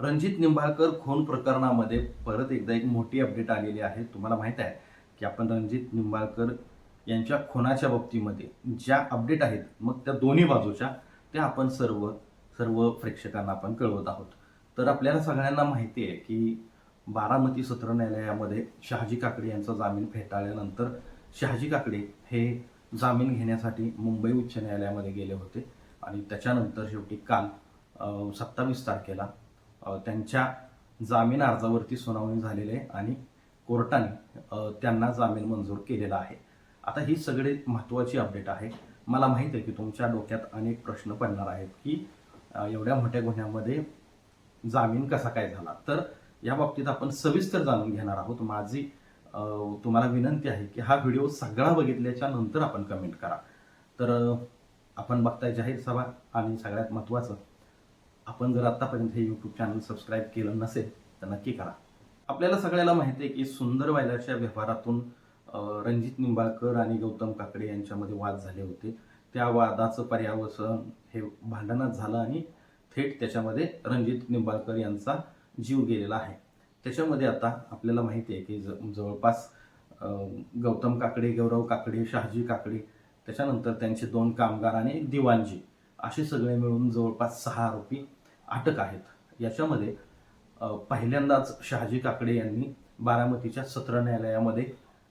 रणजित निंबाळकर खून प्रकरणामध्ये परत एकदा एक मोठी अपडेट आलेली आहे. तुम्हाला माहीत आहे की आपण रणजित निंबाळकर यांच्या खुनाच्या बाबतीमध्ये ज्या अपडेट आहेत मग त्या दोन्ही बाजूच्या त्या आपण सर्व सर्व प्रेक्षकांना आपण कळवत आहोत. तर आपल्याला सगळ्यांना माहिती आहे की बारामती सत्र न्यायालयामध्ये शहाजी काकडे यांचा जामीन फेटाळल्यानंतर शहाजी काकडे हे जामीन घेण्यासाठी मुंबई उच्च न्यायालयामध्ये गेले होते. आणि त्याच्यानंतर शेवटी काल सत्तावीस तारखेला त्यांच्या जामीन अर्जावरती सुनावणी झालेली आहे आणि कोर्टाने त्यांना जामीन मंजूर केलेला आहे. आता ही सगळे महत्त्वाची अपडेट आहे. मला माहीत आहे की तुमच्या डोक्यात अनेक प्रश्न पडणार आहेत की एवढ्या मोठ्या गुन्ह्यामध्ये जामीन कसा काय झाला? तर या बाबतीत आपण सविस्तर जाणून घेणार आहोत. माझी तुम्हाला विनंती आहे की हा व्हिडिओ सगळा बघितल्याच्या नंतर आपण कमेंट करा. तर आपण बघताय जाहीर सभा आणि सगळ्यात महत्त्वाचं आपण जर आत्तापर्यंत हे यूट्यूब चॅनल सबस्क्राईब केलं नसेल तर नक्की करा. आपल्याला सगळ्याला माहिती आहे की सुंदर वायलाच्या व्यवहारातून रणजित निंबाळकर आणि गौतम काकडे यांच्यामध्ये वाद झाले होते. त्या वादाचं पर्यावसन हे भांडणात झालं आणि थेट त्याच्यामध्ये रणजित निंबाळकर यांचा जीव गेलेला आहे. त्याच्यामध्ये आता आपल्याला माहिती आहे की ज- जवळपास गौतम काकडे गौरव काकडे शहाजी काकडे त्याच्यानंतर त्यांचे दोन कामगार आणि एक दिवाणजी असे सगळे मिळून जवळपास सहा आरोपी अटक आहेत. याच्यामध्ये पहिल्यांदाच शहाजी काकडे यांनी बारामतीच्या सत्र न्यायालयामध्ये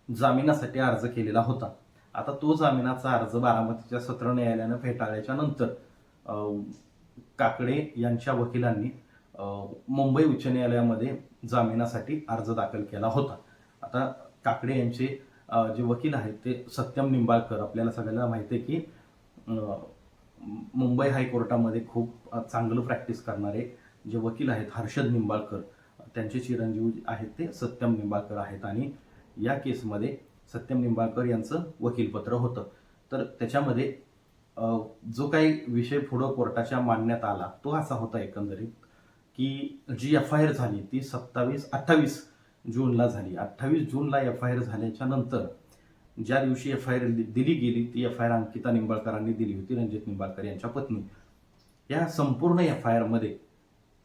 जामिनासाठी अर्ज केलेला होता. आता तो जामिनाचा अर्ज बारामतीच्या सत्र न्यायालयानं फेटाळल्याच्या नंतर काकडे यांच्या वकिलांनी मुंबई उच्च न्यायालयामध्ये जामिनासाठी अर्ज दाखल केला होता. आता काकडे यांचे जे वकील आहेत ते सत्यम निंबाळकर आपल्याला सगळ्यांना माहिती आहे की मुंबई हायकोर्टामध्ये खूप चांगलं प्रॅक्टिस करणारे जे वकील आहेत हर्षद निंबाळकर त्यांचे चिरंजीव आहेत ते सत्यम निंबाळकर आहेत. आणि या केसमध्ये सत्यम निंबाळकर यांचं वकीलपत्र होतं. तर त्याच्यामध्ये जो काही विषय पुढं कोर्टाच्या मांडण्यात आला तो असा होता एकंदरीत की जी एफ आय आर झाली ती सत्तावीस अठ्ठावीस जूनला झाली. अठ्ठावीस जूनला एफ आय आर झाल्याच्यानंतर ज्या दिवशी एफ आय आर दिली गेली ती एफ आय आर अंकिता निंबाळकरांनी दिली होती रणजित निंबाळकर यांच्या पत्नी. या संपूर्ण एफ आय आरमध्ये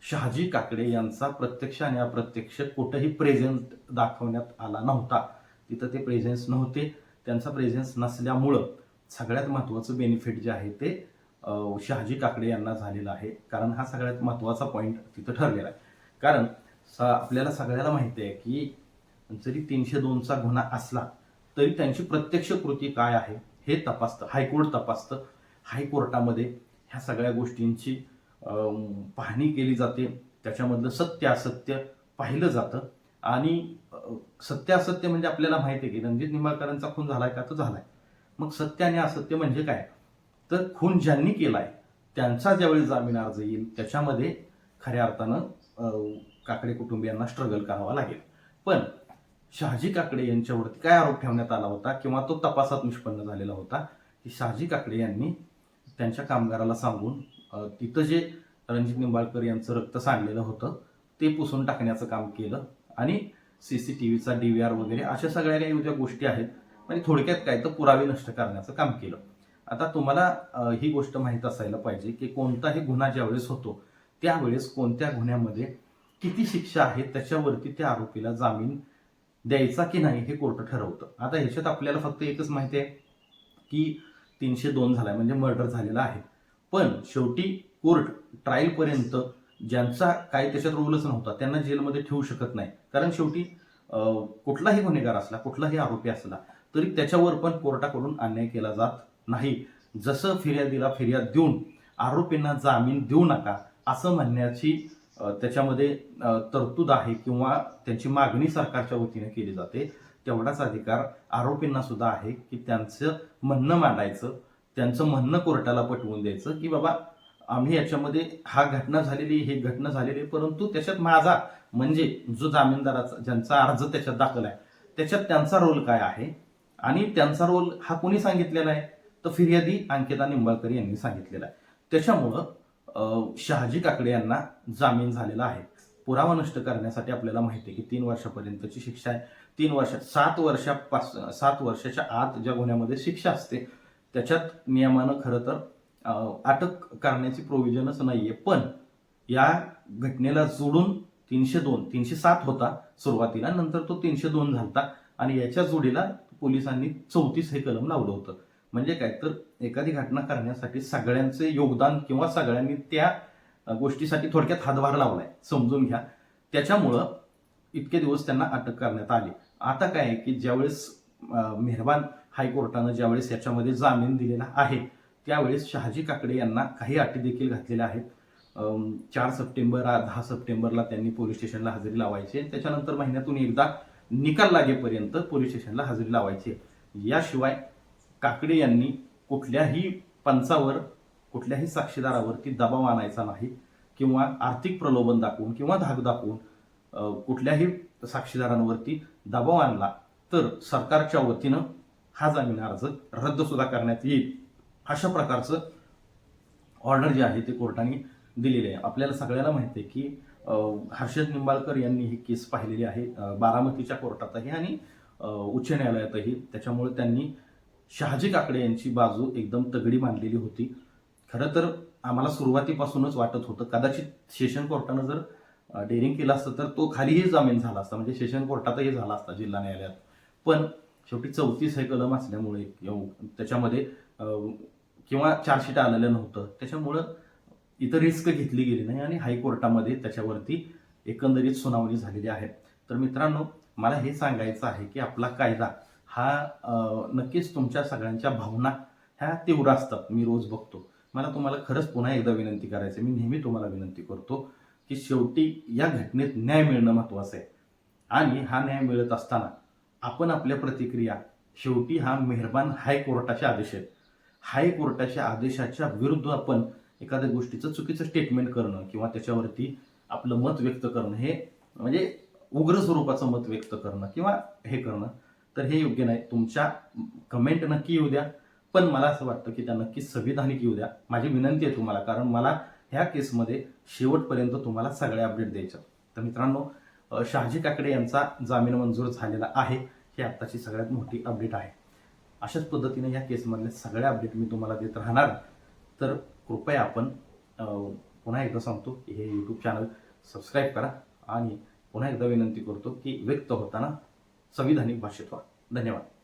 शहाजी काकडे यांचा प्रत्यक्ष आणि अप्रत्यक्ष कुठंही प्रेझेंट दाखवण्यात आला नव्हता. तिथं ते प्रेझेन्स नव्हते. त्यांचा प्रेझेन्स नसल्यामुळं सगळ्यात महत्त्वाचं बेनिफिट जे आहे ते शहाजी काकडे यांना झालेलं आहे. कारण हा सगळ्यात महत्त्वाचा पॉईंट तिथं ठरलेला आहे. कारण स आपल्याला सगळ्याला माहिती आहे की जरी तीनशे दोनचा गुन्हा असला तरी त्यांची प्रत्यक्ष कृती काय आहे हे तपासतं हायकोर्ट तपासतं. हायकोर्टामध्ये ह्या सगळ्या गोष्टींची पाहणी केली जाते. त्याच्यामधलं सत्य असत्य पाहिलं जातं. आणि सत्य असत्य म्हणजे आपल्याला माहिती आहे की रणजित निंबाळकरांचा खून झालाय का तर झालाय. मग सत्य आणि असत्य म्हणजे काय? तर खून ज्यांनी केलाय त्यांचा ज्यावेळी जामीन अर्ज येईल त्याच्यामध्ये खऱ्या अर्थानं काकडे कुटुंबियांना स्ट्रगल करावा लागेल. पण शहाजी काकडे यांच्यावरती काय आरोप ठेवण्यात आला होता किंवा तो तपासात निष्पन्न झालेला होता की शहाजी काकडे यांनी त्यांच्या कामगाराला सांगून तिथं जे रणजित निंबाळकर यांचं रक्त सांडलेलं होतं ते पुसून टाकण्याचं काम केलं आणि सी सी टी व्हीचा डी व्ही आर वगैरे अशा सगळ्या काही ज्या गोष्टी आहेत म्हणजे थोडक्यात काय तर पुरावे नष्ट करण्याचं काम केलं. आता तुम्हाला ही गोष्ट माहीत असायला पाहिजे की कोणताही गुन्हा ज्यावेळेस होतो त्यावेळेस कोणत्या गुन्ह्यामध्ये किती शिक्षा आहे त्याच्यावरती त्या आरोपीला जामीन द्यायचा की नाही हे कोर्ट ठरवतं. आता ह्याच्यात आपल्याला फक्त एकच माहिती आहे की तीनशे दोन झालाय म्हणजे मर्डर झालेला आहे. पण शेवटी कोर्ट ट्रायलपर्यंत ज्यांचा काय त्याच्यात रोलच नव्हता त्यांना जेलमध्ये ठेवू शकत नाही. कारण शेवटी कुठलाही गुन्हेगार असला कुठलाही आरोपी असला तरी त्याच्यावर पण कोर्टाकडून अन्याय केला जात नाही. जसं फिर्यादीला फिर्याद देऊन आरोपींना जामीन देऊ नका असं म्हणण्याची त्याच्यामध्ये तरतूद आहे किंवा त्यांची मागणी सरकारच्या वतीने केली जाते तेवढाच अधिकार आरोपींना सुद्धा आहे की त्यांचं म्हणणं मांडायचं त्यांचं म्हणणं कोर्टाला पटवून द्यायचं की बाबा आम्ही याच्यामध्ये हा घटना झालेली हे घटना झालेली आहे, परंतु त्याच्यात माझा म्हणजे जो जामीनदाराचा ज्यांचा अर्ज त्याच्यात दाखल आहे त्याच्यात त्यांचा रोल काय आहे? आणि त्यांचा रोल हा कोणी सांगितलेला आहे? तर फिर्यादी अंकिता निंबाळकर यांनी सांगितलेला आहे. त्याच्यामुळं शहाजी काकडे यांना जामीन झालेला आहे. पुरावा नष्ट करण्यासाठी आपल्याला माहिती आहे की तीन वर्षापर्यंतची शिक्षा आहे. तीन वर्ष सात वर्षापास सात वर्षाच्या आत ज्या गुन्ह्यामध्ये शिक्षा असते त्याच्यात नियमानं खरं तर अटक करण्याची प्रोव्हिजनच आहे पण या घटनेला जोडून तीनशे दोन तीनशे सात होता सुरुवातीला. नंतर तो तीनशे दोन झालता आणि याच्या जोडीला पोलिसांनी चौतीस हे कलम लावलं होतं. म्हणजे काय? तर एखादी घटना करण्यासाठी सगळ्यांचे योगदान किंवा सगळ्यांनी त्या गोष्टीसाठी थोडक्यात हातभार लावलाय. समजून घ्या. त्याच्यामुळं इतके दिवस त्यांना अटक करण्यात आली. आता काय आहे की ज्यावेळेस मेहरबान हायकोर्टानं ज्यावेळेस याच्यामध्ये जामीन दिलेला आहे त्यावेळेस शहाजी काकडे यांना काही अटी देखील घातलेल्या आहेत. चार सप्टेंबर दहा सप्टेंबरला त्यांनी पोलीस स्टेशनला हजेरी लावायची त्याच्यानंतर महिन्यातून एकदा निकाल लागेपर्यंत पोलीस स्टेशनला हजेरी लावायची आहे. याशिवाय काकडे यांनी कुठल्याही पंचावर कुठल्याही साक्षीदारावरती दबाव आणायचा नाही किंवा आर्थिक प्रलोभन दाखवून किंवा धाक दाखवून कुठल्याही साक्षीदारांवरती दबाव आणला तर सरकारच्या वतीनं हा जामीन अर्ज रद्द सुद्धा करण्यात येईल. अशा प्रकारचं ऑर्डर जे आहे ते कोर्टाने दिलेले आहे. आपल्याला सगळ्याला माहिती आहे की हर्षद निंबाळकर यांनी ही केस पाहिलेली आहे. बारामतीच्या कोर्टातही आणि उच्च न्यायालयातही. त्याच्यामुळे त्यांनी शहाजी काकडे यांची बाजू एकदम तगडी मानलेली होती. खरं तर आम्हाला सुरुवातीपासूनच वाटत होतं कदाचित सेशन कोर्टानं जर डेअरिंग केलं असतं तर तो खालीही जामीन झाला असता म्हणजे सेशन कोर्टातही झाला असता जिल्हा न्यायालयात. पण शेवटी चौतीस हे कलम असल्यामुळे त्याच्यामध्ये किंवा चार्जशीट आलेलं नव्हतं. त्याच्यामुळं इथं रिस्क घेतली गेली नाही आणि हायकोर्टामध्ये त्याच्यावरती एकंदरीत सुनावणी झालेली आहे. तर मित्रांनो मला हे सांगायचं आहे की आपला कायदा हा नक्कीच तुमच्या सगळ्यांच्या भावना ह्या तीव्र असतात. मी रोज बघतो. मला तुम्हाला खरंच पुन्हा एकदा विनंती करायची आहे. मी नेहमी तुम्हाला विनंती करतो की शेवटी या घटनेत न्याय मिळणं महत्वाचं आहे. आणि हा न्याय मिळत असताना आपण आपल्या प्रतिक्रिया शेवटी हा मेहरबान हायकोर्टाचे आदेश आहेत. हायकोर्टाच्या आदेशाच्या विरुद्ध आपण एखाद्या गोष्टीचं चुकीचं स्टेटमेंट करणं किंवा त्याच्यावरती आपलं मत व्यक्त करणं हे म्हणजे उग्र स्वरूपाचं मत व्यक्त करणं किंवा हे करणं तर हे योग्य नाही. तुमच्या कमेंट नक्की येऊ द्या. पण मला असं वाटतं की त्या नक्की संविधानिक येऊ द्या. माझी विनंती आहे तुम्हाला कारण मला ह्या केसमध्ये शेवटपर्यंत तुम्हाला सगळे अपडेट द्यायचं तर मित्रांनो शहाजी काकडे यांचा जामीन मंजूर झालेला आहे. ही आत्ताची सगळ्यात मोठी अपडेट आहे. अशाच पद्धतीने या केसमधले सगळे अपडेट मी तुम्हाला देत राहणार. तर कृपया आपण पुन्हा एकदा सांगतो की हे यूट्यूब चॅनल सबस्क्राईब करा. आणि पुन्हा एकदा विनंती करतो की व्यक्त होताना संविधानिक भाषेत व्हा धन्यवाद.